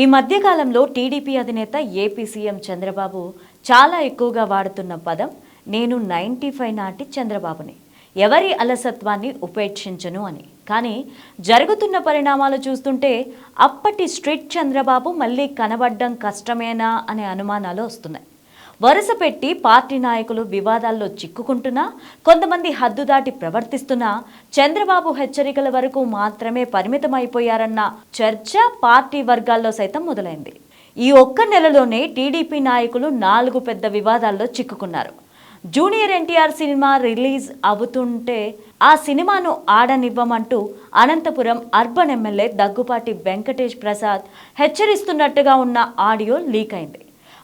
ఈ మధ్యకాలంలో టీడీపీ అధినేత ఏపీ సీఎం చంద్రబాబు చాలా ఎక్కువగా వాడుతున్న పదం నేను నైంటీ ఫైవ్ నాటి చంద్రబాబుని. ఎవరి అలసత్వాన్ని ఉపేక్షించను అని. కానీ జరుగుతున్న పరిణామాలు చూస్తుంటే అప్పటి స్ట్రిట్ చంద్రబాబు మళ్ళీ కనబడ్డం కష్టమేనా అనే అనుమానాలు వస్తున్నాయి. వరుస పెట్టి పార్టీ నాయకులు వివాదాల్లో చిక్కుకుంటున్నా కొంతమంది హద్దు దాటి ప్రవర్తిస్తున్నా చంద్రబాబు హెచ్చరికల వరకు మాత్రమే పరిమితమైపోయారన్న చర్చ పార్టీ వర్గాల్లో సైతం మొదలైంది. ఈ ఒక్క నెలలోనే టీడీపీ నాయకులు నాలుగు పెద్ద వివాదాల్లో చిక్కుకున్నారు. జూనియర్ ఎన్టీఆర్ సినిమా రిలీజ్ అవుతుంటే ఆ సినిమాను ఆడనివ్వమంటూ అనంతపురం అర్బన్ ఎమ్మెల్యే దగ్గుపాటి వెంకటేష్ ప్రసాద్ హెచ్చరిస్తున్నట్టుగా ఉన్న ఆడియో లీక్ అయింది.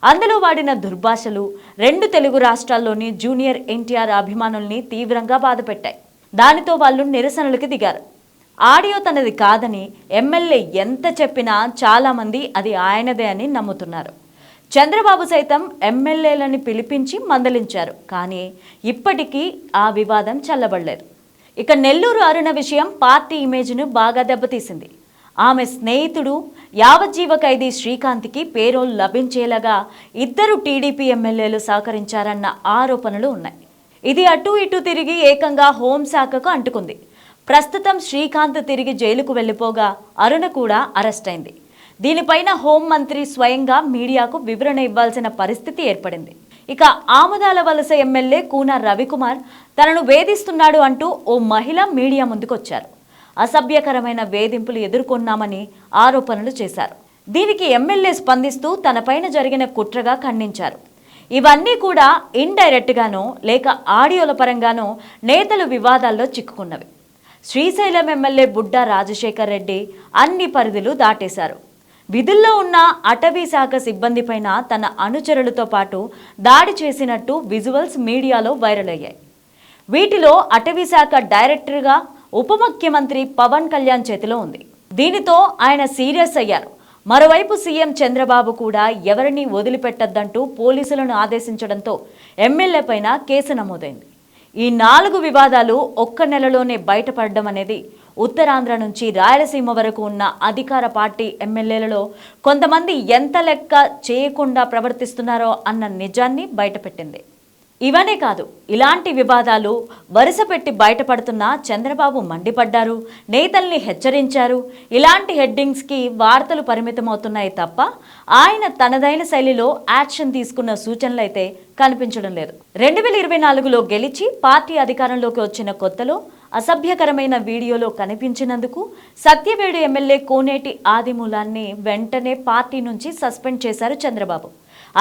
అందులో వాడిన దుర్భాషలు రెండు తెలుగు రాష్ట్రాల్లోని జూనియర్ ఎన్టీఆర్ అభిమానుల్ని తీవ్రంగా బాధపెట్టాయి. దానితో వాళ్ళు నిరసనలకు దిగారు. ఆడియో తనది కాదని ఎమ్మెల్యే ఎంత చెప్పినా చాలామంది అది ఆయనదే అని నమ్ముతున్నారు. చంద్రబాబు సైతం ఎమ్మెల్యేలని పిలిపించి మందలించారు. కానీ ఇప్పటికీ ఆ వివాదం చల్లబడలేదు. ఇక నెల్లూరు అరుణ విషయం పార్టీ ఇమేజ్ను బాగా దెబ్బతీసింది. ఆమె స్నేహితుడు యావజ్జీవ ఖైదీ శ్రీకాంత్కి పేరోల్ లభించేలాగా ఇద్దరు టీడీపీ ఎమ్మెల్యేలు సహకరించారన్న ఆరోపణలు ఉన్నాయి. ఇది అటు ఇటు తిరిగి ఏకంగా హోంశాఖకు అంటుకుంది. ప్రస్తుతం శ్రీకాంత్ తిరిగి జైలుకు వెళ్ళిపోగా అరుణ కూడా అరెస్ట్ అయింది. దీనిపైన హోంమంత్రి స్వయంగా మీడియాకు వివరణ ఇవ్వాల్సిన పరిస్థితి ఏర్పడింది. ఇక ఆముదాల వలస ఎమ్మెల్యే కూన రవికుమార్ తనను వేధిస్తున్నాడు అంటూ ఓ మహిళ మీడియా ముందుకొచ్చారు. అసభ్యకరమైన వేధింపులు ఎదుర్కొన్నామని ఆరోపణలు చేశారు. దీనికి ఎమ్మెల్యే స్పందిస్తూ తనపైన జరిగిన కుట్రగా ఖండించారు. ఇవన్నీ కూడా ఇండైరెక్ట్గానో లేక ఆడియోల పరంగానో నేతలు వివాదాల్లో చిక్కుకున్నవి. శ్రీశైలం ఎమ్మెల్యే బుడ్డా రాజశేఖర్ రెడ్డి అన్ని పరిధులు దాటేశారు. విధుల్లో ఉన్న అటవీ శాఖ సిబ్బందిపైన తన అనుచరులతో పాటు దాడి చేసినట్టు విజువల్స్ మీడియాలో వైరల్ అయ్యాయి. వీటిలో అటవీ శాఖ డైరెక్టర్గా ఉప ముఖ్యమంత్రి పవన్ కళ్యాణ్ చేతిలో ఉంది. దీనితో ఆయన సీరియస్ అయ్యారు. మరోవైపు సీఎం చంద్రబాబు కూడా ఎవరిని వదిలిపెట్టద్దంటూ పోలీసులను ఆదేశించడంతో ఎమ్మెల్యే పైన కేసు నమోదైంది. ఈ నాలుగు వివాదాలు ఒక్క నెలలోనే బయటపడడం అనేది ఉత్తరాంధ్ర నుంచి రాయలసీమ వరకు ఉన్న అధికార పార్టీ ఎమ్మెల్యేలలో కొంతమంది ఎంత లెక్క చేయకుండా ప్రవర్తిస్తున్నారో అన్న నిజాన్ని బయటపెట్టింది. ఇవనే కాదు ఇలాంటి వివాదాలు వరుస పెట్టి బయటపడుతున్న చంద్రబాబు మండిపడ్డారు నేతల్ని హెచ్చరించారు. ఇలాంటి హెడ్డింగ్స్కి వార్తలు పరిమితమవుతున్నాయి తప్ప ఆయన తనదైన శైలిలో యాక్షన్ తీసుకున్న సూచనలు అయితే కనిపించడం లేదు. రెండు వేల ఇరవై నాలుగులో గెలిచి పార్టీ అధికారంలోకి వచ్చిన కొత్తలో అసభ్యకరమైన వీడియోలో కనిపించినందుకు సత్యవేడు ఎమ్మెల్యే కోనేటి ఆదిమూలాన్ని వెంటనే పార్టీ నుంచి సస్పెండ్ చేశారు చంద్రబాబు.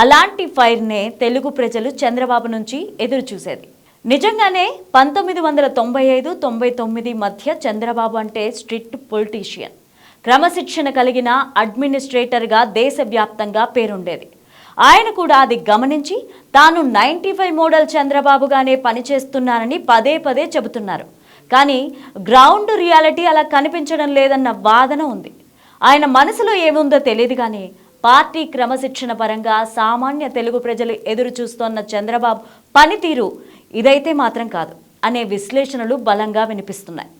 అలాంటి ఫైర్నే తెలుగు ప్రజలు చంద్రబాబు నుంచి ఎదురు చూసేది నిజంగానే పంతొమ్మిది వందల తొంభై ఐదు తొంభై తొమ్మిది మధ్య చంద్రబాబు అంటే స్ట్రిక్ట్ పొలిటీషియన్. క్రమశిక్షణ కలిగిన అడ్మినిస్ట్రేటర్గా దేశవ్యాప్తంగా పేరుండేది. ఆయన కూడా అది గమనించి తాను నైంటీ ఫైవ్ మోడల్ చంద్రబాబుగానే పనిచేస్తున్నానని పదే పదే చెబుతున్నారు. కానీ గ్రౌండ్ రియాలిటీ అలా కనిపించడం లేదన్న వాదన ఉంది. ఆయన మనసులో ఏముందో తెలియదు కానీ పార్టీ క్రమశిక్షణ పరంగా సామాన్య తెలుగు ప్రజలు ఎదురు చూస్తోన్న చంద్రబాబు పనితీరు ఇదైతే మాత్రం కాదు అనే విశ్లేషణలు బలంగా వినిపిస్తున్నాయి.